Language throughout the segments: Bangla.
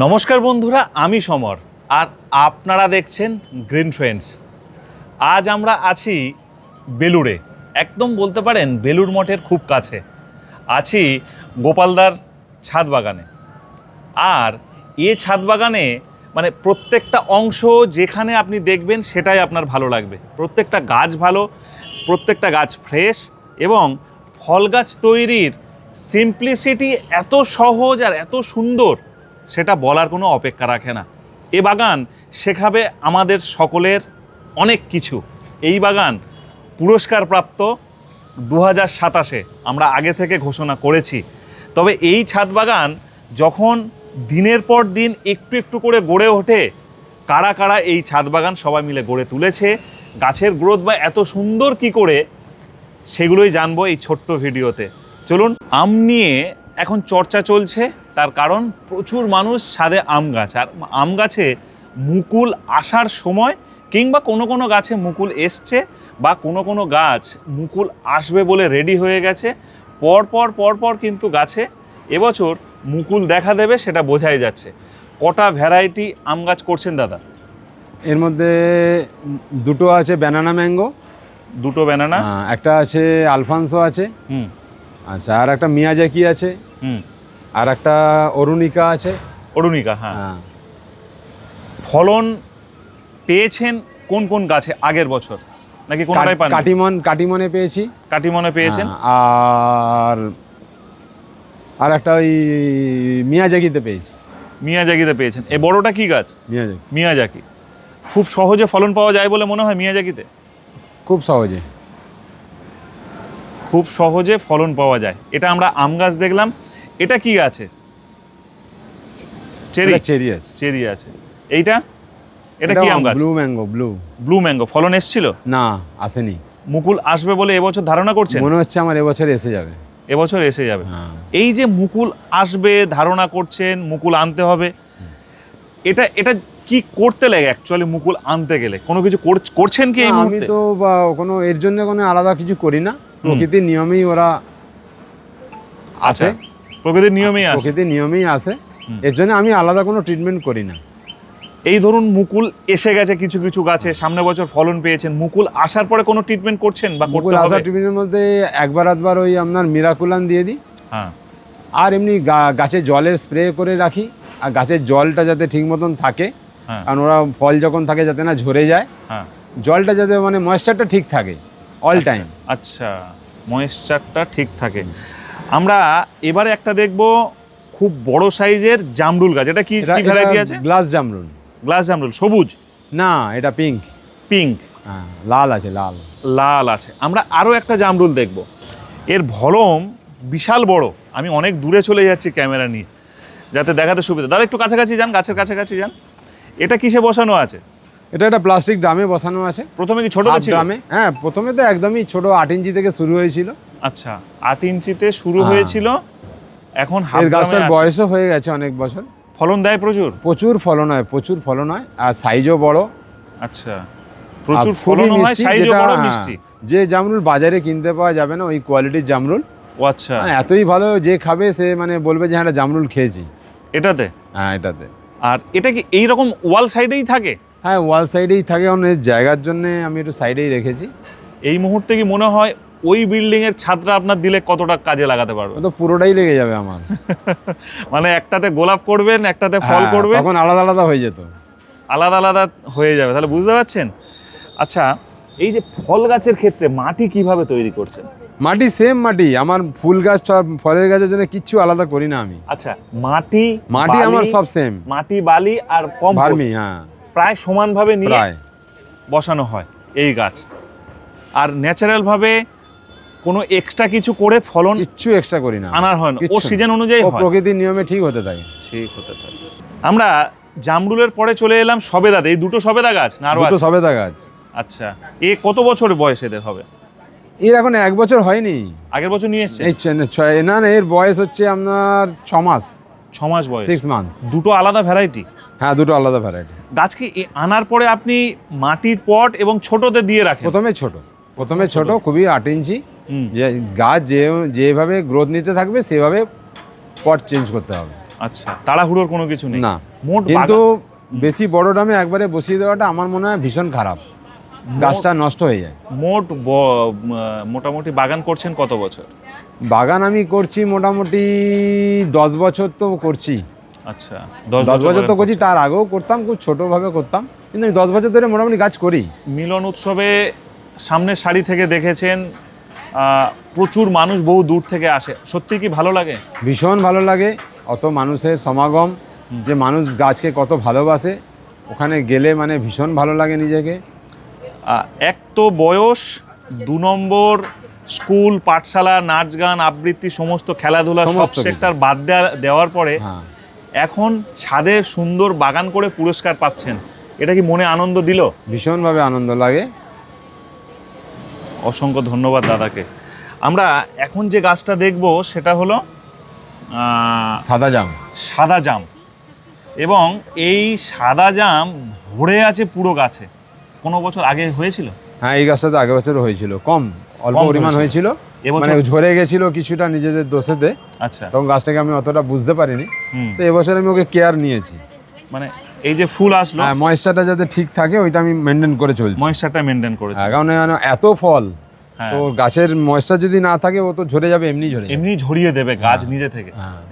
নমস্কার বন্ধুরা, আমি সমর, আর আপনারা দেখছেন গ্রিন ফ্রেন্ডস আজ আমরা আছি বেলুড়ে, একদম বলতে পারেন বেলুর মঠের খুব কাছে। আছি গোপালদার ছাদ বাগানে। আর এ ছাদ বাগানে মানে প্রত্যেকটা অংশ যেখানে আপনি দেখবেন সেটাই আপনার ভালো লাগবে। প্রত্যেকটা গাছ ভালো, প্রত্যেকটা গাছ ফ্রেশ এবং ফল গাছ তৈরির সিম্পলিসিটি এত সহজ আর এত সুন্দর। সেটা বলার কোনো অপেক্ষা রাখে না। এ বাগান শেখাবে আমাদের সকলের অনেক কিছু। এই বাগান পুরস্কারপ্রাপ্ত দু হাজার সাতাশে আমরা আগে থেকে ঘোষণা করেছি। তবে এই ছাদ বাগান যখন দিনের পর দিন একটু একটু করে গড়ে ওঠে, কারা কারা এই ছাদ বাগান সবাই মিলে গড়ে তুলেছে, গাছের গ্রোথ বা এত সুন্দর কি করে, সেগুলোই জানব এই ছোট্ট ভিডিওতে। চলুন, আম নিয়ে এখন চর্চা চলছে। তার কারণ প্রচুর মানুষ ছাদে আম গাছ আর আম গাছে মুকুল আসার সময় কিংবা কোনো কোনো গাছে মুকুল এসছে বা কোনো কোনো গাছ মুকুল আসবে বলে রেডি হয়ে গেছে পর পর পর পর কিন্তু গাছে এবছর মুকুল দেখা দেবে সেটা বোঝাই যাচ্ছে। কটা ভ্যারাইটি আম গাছ করছেন দাদা? এর মধ্যে দুটো আছে ব্যানানা ম্যাঙ্গো দুটো ব্যানানা একটা আছে আলফানসো আছে হুম। আচ্ছা আর একটা মিয়াজাকি আছে। হুম। আর একটা অরুণিকা আছে। অরুণিকা হ্যাঁ। হ্যাঁ। ফলন পেয়েছেন কোন কোন গাছে আগের বছর? নাকি কোনটাই পান কাটিমন কাটিমনে পেয়েছি। কাটিমনে পেয়েছেন? হ্যাঁ, আর আর একটা ওই মিয়াজাকিতে পেয়েছি। মিয়াজাকিতে পেয়েছেন। এ বড়টা কি গাছ? মিয়াজাকি। মিয়াজাকি। খুব সহজে ফলন পাওয়া যায় বলে মনে হয় মিয়াজাকিতে? খুব সহজে। খুব সহজে ফলন পাওয়া যায়। এটা আমরা আম গাছ দেখলাম। এটা কি আছে? চেরি। চেরি আছে। চেরি আছে। এইটা? এটা কি আম গাছ? Blue mango blue blue mango ফলন এসেছিল? না আসেনি। মুকুল আসবে বলে এবছর ধারণা করছেন? মনে হচ্ছে আমার এবছর এসে যাবে। এবছর এসে যাবে। হ্যাঁ। এই যে মুকুল আসবে ধারণা করছেন মুকুল আনতে হবে এটা এটা কি করতে লাগে অ্যাকচুয়ালি মুকুল আনতে গেলে? কোনো কিছু কর- করছেন কি এই না, আমি মুহূর্তে? তো বা, কোনো এর জন্য কোনো আলাদা কিছু করি না। প্রকৃতির নিয়মেই ওরা আচ্ছা। আছে। প্রকৃতির নিয়মেই আসে। প্রকৃতির নিয়মেই আসে। এর জন্য আমি আলাদা কোনো ট্রিটমেন্ট করি না। এই ধরুন মুকুল এসে গেছে কিছু কিছু গাছে সামনে বছর ফলন পেয়েছেন মুকুল আসার পরে কোনো ট্রিটমেন্ট করছেন বা মুকুল করতে আসা ট্রিটমেন্টের মধ্যে একবার আধবার ওই আপনার মিরাকুলান দিয়ে দিই। হ্যাঁ। আর এমনি গাছে জলের স্প্রে করে রাখি। আর গাছের জলটা যাতে ঠিক মতন থাকে। হ্যাঁ। কারণ ওরা ফল যখন থাকে যাতে না ঝরে যায়। হ্যাঁ। জলটা যাতে মানে ময়েশ্চারটা ঠিক থাকে অল আচ্ছা, টাইম আচ্ছা ময়েশ্চারটা ঠিক থাকে। আমরা এবারে একটা দেখব খুব বড় সাইজের জামরুল গাছ। এটা কি কি ভ্যারাইটি আছে? গ্লাস জামরুল। গ্লাস জামরুল। সবুজ? না এটা পিঙ্ক পিঙ্ক হ্যাঁ লাল আছে লাল। লাল আছে। আমরা আরও একটা জামরুল দেখব। এর ভলম বিশাল বড়। আমি অনেক দূরে চলে যাচ্ছি ক্যামেরা নিয়ে যাতে দেখাতে সুবিধা। দাদা একটু কাছাকাছি যান গাছের কাছাকাছি যান। এটা কিসে বসানো আছে? এটা একটা প্লাস্টিক ড্রামে বসানো আছে। প্রথমে কি ছোট ছিল? ড্রামে। হ্যাঁ প্রথমে তো একদমই ছোট আট ইঞ্চি থেকে শুরু হয়েছিল। আচ্ছা আট ইঞ্চিতে শুরু হ্যাঁ। হয়েছিল এখন হাফ এর গাছটার। বয়সও হয়ে গেছে অনেক বছর। ফলন দেয় প্রচুর? প্রচুর ফলন হয় প্রচুর ফলন হয় আর সাইজও বড়। আচ্ছা প্রচুর ফলন হয় সাইজও বড় মিষ্টি। যে জামরুল বাজারে কিনতে পাওয়া যাবে না ওই কোয়ালিটির জামরুল। ও আচ্ছা। হ্যাঁ, এতই ভালো যে খাবে সে মানে বলবে যে হ্যাঁ জামরুল খেয়েছি। এটাতে? হ্যাঁ এটাতে। আর এটা কি এই রকম ওয়াল সাইডেই থাকে? হ্যাঁ ওয়াল সাইডেই থাকে এর জায়গার জন্য আমি একটু সাইডেই রেখেছি। এই মুহূর্তে কি মনে হয় ওই বিল্ডিং এর ছাদটা আপনার দিলে কতটা কাজে লাগাতে পারবে? তো পুরোটাই লেগে যাবে আমার। মানে একটাতে গোলাপ করবেন একটাতে ফল হ্যাঁ, করবেন। তখন আলাদা আলাদা হয়ে যেত। আলাদা আলাদা হয়ে যাবে তাহলে বুঝতে পারছেন? আচ্ছা এই যে ফল গাছের ক্ষেত্রে মাটি কীভাবে তৈরি করছেন? মাটি সেম মাটি আমার ফুল গাছ ফলের গাছের জন্য কিচ্ছু আলাদা করি না আমি। আচ্ছা মাটি মাটি আমার সব সেম মাটি বালি আর কম ভার্মি হ্যাঁ। প্রায় সমানভাবে নিয়ে বসানো হয় এই গাছ। আর ন্যাচারাল ভাবে কোনো এক্সট্রা কিছু করে ফলন কিচ্ছু এক্সট্রা করি না আনার হয় না। ও সিজন অনুযায়ী হয়। প্রকৃতির নিয়মে ঠিক হতে থাকে। ঠিক হতে থাকে। আমরা জামরুলের পরে চলে এলাম সবেদাতে। এই দুটো সবেদা গাছ না দুটো সবেদা গাছ। আচ্ছা। এ কত বছর বয়স এদের হবে? এর এখন এক বছর হয়নি। আগের বছর নিয়ে এসছে? এই ছয় না না এর বয়স হচ্ছে আপনার ছ মাস। ছ মাস বয়স। সিক্স মান্থ দুটো আলাদা ভ্যারাইটি হ্যাঁ দুটো আলাদা ভ্যারাইটি গাছকে এ- আনার পরে আপনি মাটির পট এবং ছোটতে দিয়ে রাখেন? প্রথমে ছোট। প্রথমে ছোট খুবই আট ইঞ্চি। যে গাছ যে যেভাবে গ্রোথ নিতে থাকবে সেভাবে পট চেঞ্জ করতে হবে। আচ্ছা তাড়াহুড়োর কোনো কিছু নেই? না। মোট কিন্তু বেশি বড় দামে একবারে বসিয়ে দেওয়াটা আমার মনে হয় ভীষণ খারাপ। গাছটা নষ্ট হয়ে যায়। মোট মোটামুটি বাগান করছেন কত বছর? বাগান আমি করছি মোটামুটি দশ বছর তো করছি। আচ্ছা দশ বছর তো করছি তার আগেও করতাম খুব ছোটোভাবে করতাম। কিন্তু আমি দশ বছর ধরে মোটামুটি গাছ করি। মিলন উৎসবে সামনের সারি থেকে দেখেছেন প্রচুর মানুষ বহু দূর থেকে আসে। সত্যি কি ভালো লাগে? ভীষণ ভালো লাগে। অত মানুষের সমাগম যে মানুষ গাছকে কত ভালোবাসে ওখানে গেলে মানে ভীষণ ভালো লাগে নিজেকে। এক তো বয়স দু নম্বর স্কুল পাঠশালা নাচ গান আবৃত্তি সমস্ত খেলাধুলা সব সমস্ত সেক্টর বাদ দেওয়ার পরে হ্যাঁ। এখন ছাদে সুন্দর বাগান করে পুরস্কার পাচ্ছেন। এটা কি মনে আনন্দ দিল? ভীষণভাবে আনন্দ লাগে। অসংখ্য ধন্যবাদ দাদাকে। আমরা এখন যে গাছটা দেখব সেটা হলো সাদা জাম। সাদা জাম। এবং এই সাদা জাম ভরে আছে পুরো গাছে। কোনো বছর আগে হয়েছিল? হ্যাঁ এই গাছটা তো আগের বছর হয়েছিল। কম অল্প পরিমাণ হয়েছিল। মানে ঝরে গেছিল কিছুটা নিজেদের দোষেতে আচ্ছা। তখন গাছটাকে আমি অতটা বুঝতে পারিনি। তো এবছর আমি ওকে কেয়ার নিয়েছি। মানে এই যে ফুল আসলো হ্যাঁ ময়েশ্চারটা যাতে ঠিক থাকে ওইটা আমি মেনটেন করে চলছি। ময়েশ্চারটা মেনটেন করেছে। হ্যাঁ, কারণ এত ফল। হ্যাঁ। তো গাছের ময়েশ্চার যদি না থাকে ও তো ঝরে যাবে এমনি ঝরে এমনি ঝরিয়ে দেবে গাছ হ্যাঁ। নিজে থেকে।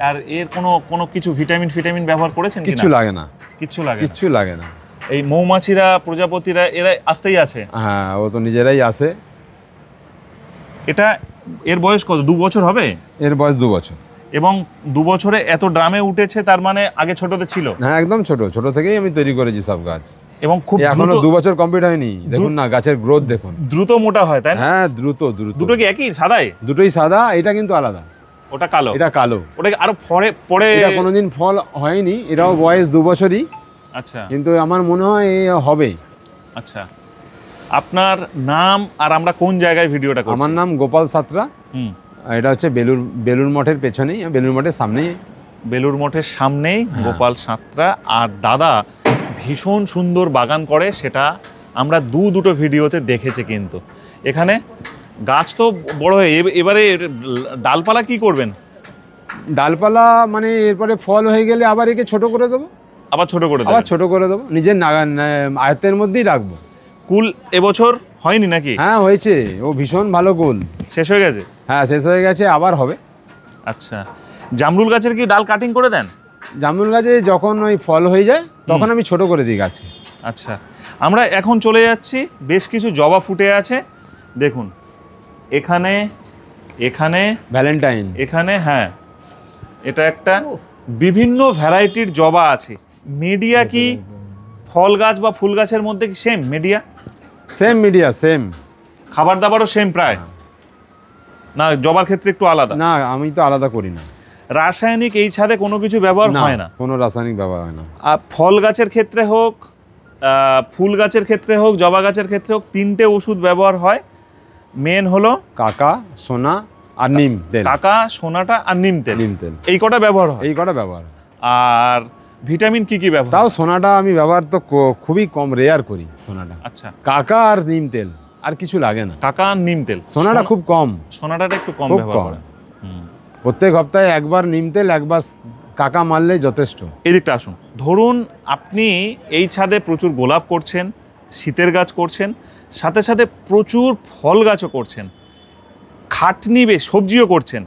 আর এর কোনো কোনো কিছু ভিটামিন ফিটামিন ব্যবহার করেছেন কিনা? লাগে না। কিচ্ছু লাগে না। কিচ্ছু লাগে না। এই মৌমাছিরা প্রজাপতিরা এরা আসতেই আছে। হ্যাঁ ও তো নিজেরাই আসে। এটা এর বয়স কত? দু বছর হবে? এর বয়স দু বছর। এবং দু বছরে এত ড্রামে উঠেছে তার মানে আগে ছোটতে ছিল? হ্যাঁ একদম ছোট। ছোট থেকেই আমি তৈরি করেছি সব গাছ। এবং খুব এখনও দু বছর কমপ্লিট হয়নি। দেখুন না গাছের গ্রোথ দেখুন। দ্রুত মোটা হয় তাই হ্যাঁ দ্রুত দ্রুত। দুটো কি একই? সাদাই দুটোই সাদা এটা কিন্তু আলাদা। ওটা কালো? এটা কালো। ওটা আরও পরে পরে এটা কোনোদিন ফল হয়নি এটাও বয়স দু বছরই। আচ্ছা। কিন্তু আমার মনে হয় হবে। আচ্ছা। আপনার নাম আর আমরা কোন জায়গায় ভিডিওটা করছি? আমার নাম গোপাল সাতরা। এটা হচ্ছে বেলুর বেলুর মঠের পেছনেই বেলুর মঠের সামনেই। বেলুর মঠের সামনেই হ্যাঁ। গোপাল সাঁতরা আর দাদা ভীষণ সুন্দর বাগান করে সেটা আমরা দু দুটো ভিডিওতে দেখেছি কিন্তু। এখানে গাছ তো বড় হয়ে এব- এবারে ডালপালা কি করবেন? ডালপালা মানে এরপরে ফল হয়ে গেলে আবার একে ছোট করে দেবো। আবার ছোট করে দেবো আবার ছোট করে দেবো। নিজের আয়ত্তের মধ্যেই রাখব। কুল এবছর হয়নি নাকি? হ্যাঁ হয়েছে। ও ভীষণ ভালো গোল শেষ হয়ে গেছে? হ্যাঁ শেষ হয়ে গেছে আবার হবে। আচ্ছা। জামরুল গাছের কি ডাল কাটিং করে দেন? জামরুল গাছে যখন ওই ফল হয়ে যায় তখন আমি ছোট করে দিই গাছে। আচ্ছা। আমরা এখন চলে যাচ্ছি বেশ কিছু জবা ফুটে আছে। দেখুন এখানে এখানে ভ্যালেন্টাইন। এখানে হ্যাঁ এটা একটা বিভিন্ন ভ্যারাইটির জবা আছে। মিডিয়া কি ফল গাছ বা ফুল গাছের মধ্যে কি same media same media same খাবার দাবারও সেম প্রায়। না জবার ক্ষেত্রে একটু আলাদা। না আমি তো আলাদা করি না। রাসায়নিক এই ছাদে কোনো কিছু ব্যবহার হয় না? কোনো রাসায়নিক ব্যবহার হয় না। আর ফল গাছের ক্ষেত্রে হোক ফুল গাছের ক্ষেত্রে হোক জবা গাছের ক্ষেত্রে হোক তিনটে ওষুধ ব্যবহার হয়। মেন হলো কাকা সোনা আর নিম তেল। কাকা সোনাটা আর নিম তেল। নিম তেল। এই কটা ব্যবহার হয়? এই কটা ব্যবহার আর ভিটামিন কি কি ব্যবহার? তাও সোনাটা আমি ব্যবহার তো খুবই কম রেয়ার করি সোনাটা। আচ্ছা। কাকা আর নিম তেল আর কিছু লাগে না। কাকা আর নিম তেল? সোনাটা খুব কম। সোনাটা একটু কম ব্যবহার। করেন। হুম। প্রত্যেক সপ্তাহে একবার নিম তেল একবার কাকা মারলে যথেষ্ট। এদিকটা আসুন। ধরুন আপনি এই ছাদে প্রচুর গোলাপ করছেন শীতের গাছ করছেন সাথে সাথে প্রচুর ফল গাছও করছেন খাটনি বেশ সবজিও করছেন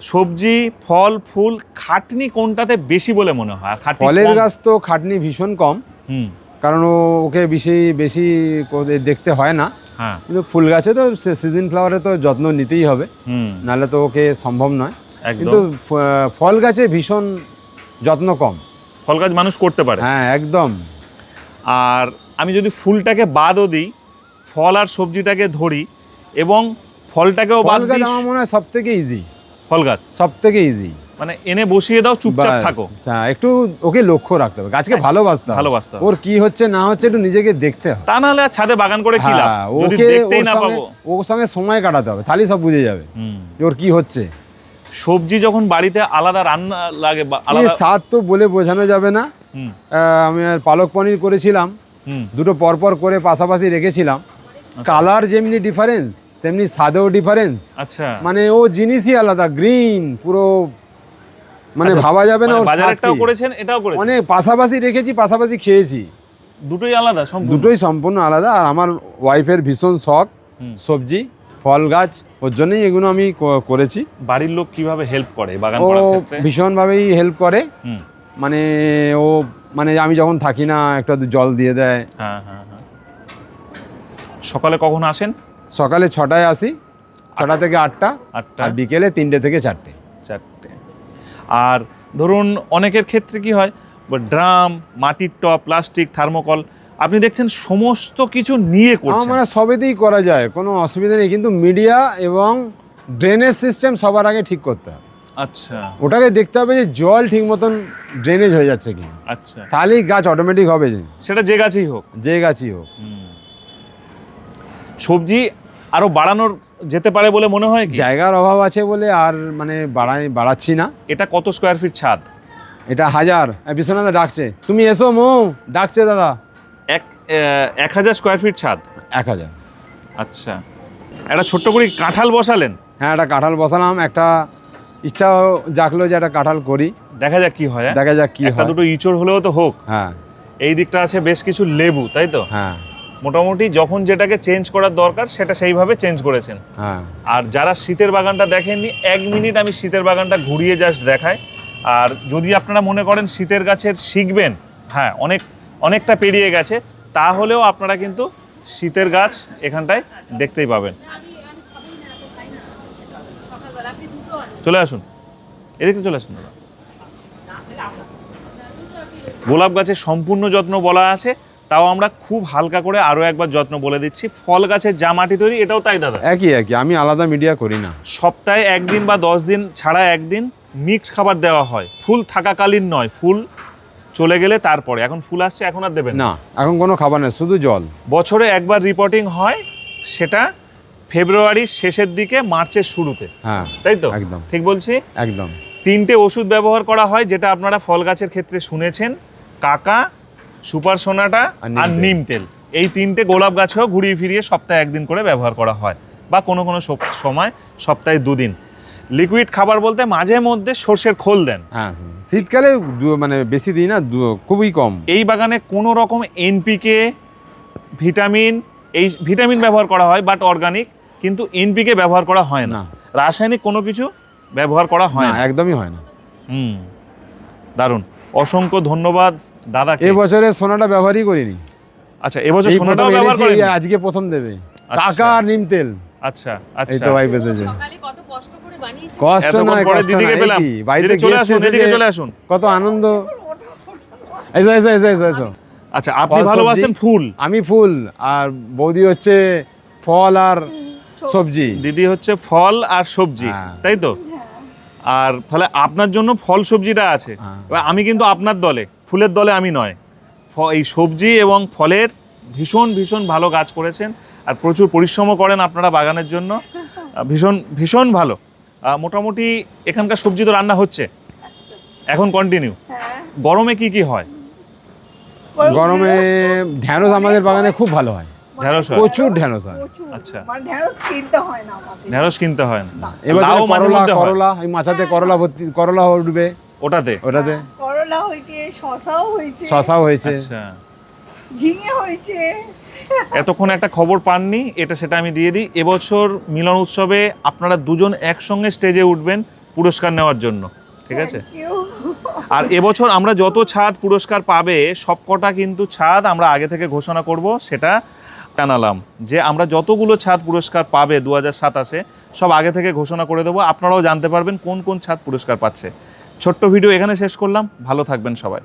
সবজি ফল ফুল খাটনি কোনটাতে বেশি বলে মনে হয়? ফলের গাছ তো খাটনি ভীষণ কম। হুম। কারণ ওকে বেশি বেশি দেখতে হয় না। হ্যাঁ। কিন্তু ফুল গাছে তো সিজন ফ্লাওয়ারে তো যত্ন নিতেই হবে। হুম। নাহলে তো ওকে সম্ভব নয়। কিন্তু ফল গাছে ভীষণ যত্ন কম। ফল গাছ মানুষ করতে পারে। হ্যাঁ একদম। আর আমি যদি ফুলটাকে বাদও দিই ফল আর সবজিটাকে ধরি এবং ফলটাকেও বাদ দিই আমার মনে হয় সব থেকে ইজি ফল গাছ। সব থেকে ইজি মানে এনে বসিয়ে দাও চুপচাপ থাকো। হ্যাঁ একটু ওকে লক্ষ্য রাখতে হবে। গাছকে ভালোবাসতে হবে। ভালোবাসতে ওর কি হচ্ছে না হচ্ছে একটু নিজেকে দেখতে হবে। তা নাহলে ছাদে বাগান করে কি লাভ? হ্যাঁ, যদি ওকে দেখতেই না পাবো। ওর সঙ্গে সময় কাটাতে হবে। তাহলেই সব বুঝে যাবে হুম। ওর কি হচ্ছে। সবজি যখন বাড়িতে আলাদা রান্না লাগে আলাদা স্বাদ তো বলে বোঝানো যাবে না। আমি আর পালক পনির করেছিলাম। দুটো পরপর করে পাশাপাশি রেখেছিলাম। কালার যেমনি ডিফারেন্স তেমনি স্বাদেও ডিফারেন্স আচ্ছা। মানে ও জিনিসই আলাদা গ্রিন পুরো মানে আচ্ছা, ভাবা যাবে না মানে ওর কি। করেছেন এটাও করেছেন? অনেক পাশাপাশি রেখেছি পাশাপাশি খেয়েছি। দুটোই আলাদা সম্পূর্ণ? দুটোই সম্পূর্ণ আলাদা আর আমার ওয়াইফের ভীষণ শখ সবজি ফল গাছ ওর জন্যই এগুলো আমি করেছি। বাড়ির লোক কীভাবে হেল্প করে বাগান ও করার ক্ষেত্রে? ভীষণভাবেই হেল্প করে। মানে ও মানে আমি যখন থাকি না একটা জল দিয়ে দেয়। হ্যাঁ হ্যাঁ হ্যাঁ। সকালে কখন আসেন? সকালে ছটায় আসি ছটা থেকে আটটা আটটা। আর বিকেলে তিনটে থেকে চারটে। চারটে। আর ধরুন অনেকের ক্ষেত্রে কি হয় ড্রাম মাটির টপ প্লাস্টিক থার্মোকল আপনি দেখছেন সমস্ত কিছু নিয়ে করছেন। মানে সবেতেই করা যায় কোনো অসুবিধা নেই কিন্তু মিডিয়া এবং ড্রেনেজ সিস্টেম সবার আগে ঠিক করতে হবে। আচ্ছা। ওটাকে দেখতে হবে যে জল ঠিক মতন ড্রেনেজ হয়ে যাচ্ছে কি আচ্ছা। তাহলেই গাছ অটোমেটিক হবে। সেটা যে গাছেই হোক। যে গাছই হোক। সবজি আরও বাড়ানোর যেতে পারে বলে মনে হয় জায়গার অভাব আছে বলে আর মানে বাড়াই বাড়াচ্ছি না। এটা কত স্কোয়ার ফিট ছাদ? এটা হাজার। বিশ্বনাথ ডাকছে। তুমি এসো মো ডাকছে দাদা। এক এক হাজার স্কোয়ার ফিট ছাদ? এক হাজার। আচ্ছা। একটা ছোট্ট করে কাঁঠাল বসালেন? হ্যাঁ একটা কাঁঠাল বসালাম। একটা ইচ্ছা জাগলো যে একটা কাঁঠাল করি। দেখা যাক কি হয় হ্যাঁ? দেখা যাক কি হয়। দুটো ইঁচড় হলেও তো হোক। হ্যাঁ। এই দিকটা আছে বেশ কিছু লেবু তাই তো? হ্যাঁ। মোটামুটি যখন যেটাকে চেঞ্জ করার দরকার সেটা সেইভাবে চেঞ্জ করেছেন। হ্যাঁ। আর যারা শীতের বাগানটা দেখেননি এক মিনিট আমি শীতের বাগানটা ঘুরিয়ে জাস্ট দেখাই। আর যদি আপনারা মনে করেন শীতের গাছের শিখবেন হ্যাঁ অনেক অনেকটা পেরিয়ে গেছে তাহলেও আপনারা কিন্তু শীতের গাছ এখানটায় দেখতেই পাবেন। চলে আসুন। এদিকে চলে আসুন দাদা। গোলাপ গাছের সম্পূর্ণ যত্ন বলা আছে। তাও আমরা খুব হালকা করে আরও একবার যত্ন বলে দিচ্ছি। ফল গাছের যা মাটি তৈরি এটাও তাই দাদা। একই একই। আমি আলাদা মিডিয়া করি না। সপ্তাহে একদিন বা দশ দিন ছাড়া একদিন মিক্স খাবার দেওয়া হয়। ফুল থাকাকালীন নয় ফুল চলে গেলে তারপরে। এখন ফুল আসছে এখন আর দেবেন না। না এখন কোনো খাবার নেই শুধু জল। বছরে একবার রিপোর্টিং হয় সেটা ফেব্রুয়ারির শেষের দিকে মার্চের শুরুতে। হ্যাঁ তাই তো? একদম। ঠিক বলছি? একদম। তিনটে ওষুধ ব্যবহার করা হয় যেটা আপনারা ফল গাছের ক্ষেত্রে শুনেছেন। কাকা সুপার সোনাটা আর নিম তেল। এই তিনটে গোলাপ গাছেও ঘুরিয়ে ফিরিয়ে সপ্তাহে একদিন করে ব্যবহার করা হয় বা কোনো কোনো সময় সপ্তাহে দুদিন। লিকুইড খাবার বলতে মাঝে মধ্যে সর্ষের খোল দেন। হ্যাঁ শীতকালে মানে বেশি দিই না খুবই কম। এই বাগানে কোনো রকম এনপিকে ভিটামিন এই ভিটামিন ব্যবহার করা হয় বাট অর্গানিক কিন্তু এনপিকে ব্যবহার করা হয় না। রাসায়নিক কোনো কিছু ব্যবহার করা হয় না না। একদমই হয় না। হুম। দারুণ। অসংখ্য ধন্যবাদ দাদাকে? এবছরে সোনাটা ব্যবহারই করিনি। আচ্ছা এবছর এই সোনাটাও প্রথম ব্যবহার করেন? আজকে প্রথম দেবে। আচ্ছা, টাকা আর নিম তেল। আচ্ছা এই আচ্ছা। তো ভাই বেঁচেছে সকালে কত কষ্ট করে বানিয়েছি। কষ্ট নয় কষ্ট দিদিকে নয়, পেলাম। এই দিদি চলে আসুন এদিকে চলে আসুন। কত আনন্দ। এসো এসো এসো এসো এসো। আচ্ছা আপনি? ভালোবাসতেন ফুল? আমি ফুল আর বৌদি হচ্ছে ফল আর সবজি। দিদি হচ্ছে ফল আর সবজি হ্যাঁ। তাই তো? আর ফলে আপনার জন্য ফল সবজিটা আছে। হ্যাঁ। আমি কিন্তু আপনার দলে। ফুলের দলে আমি নয়। ফ- এই সবজি এবং ফলের ভীষণ ভীষণ ভালো গাছ করেছেন আর প্রচুর পরিশ্রমও করেন আপনারা বাগানের জন্য। ভীষণ ভীষণ ভালো। মোটামুটি এখানকার সবজি তো রান্না হচ্ছে। এখন কন্টিনিউ হ্যাঁ। গরমে কি কি হয়? গরমে ঢ্যাঁড়স আমাদের বাগানে খুব ভালো হয়। ঢেঁড়স হয়? প্রচুর ঢ্যাঁড়স হয়। আচ্ছা। মানে ঢেঁড়স কিনতে হয় না ঢেঁড়স কিনতে হয় না। এবার করলা মধ্যে করলা এই মাছাতে করলা ভর্তি করলা উঠবে। ওটাতে? ওটাতে। করলা হয়েছে শশাও হয়েছে। শশাও হয়েছে। আচ্ছা। ঝিঙে হয়েছে। এতক্ষণ একটা খবর পাননি এটা সেটা আমি দিয়ে দিই। এবছর মিলন উৎসবে আপনারা দুজন একসঙ্গে স্টেজে উঠবেন পুরস্কার নেওয়ার জন্য ঠিক আছে? আর এবছর আমরা যত ছাদ পুরস্কার পাবে সবকটা কিন্তু ছাদ আমরা আগে থেকে ঘোষণা করব সেটা জানালাম। যে আমরা যতগুলো ছাদ পুরস্কার পাবে দু হাজার সাতাশে সব আগে থেকে ঘোষণা করে দেবো। আপনারাও জানতে পারবেন কোন কোন ছাদ পুরস্কার পাচ্ছে। ছোট্ট ভিডিও এখানে শেষ করলাম। ভালো থাকবেন সবাই।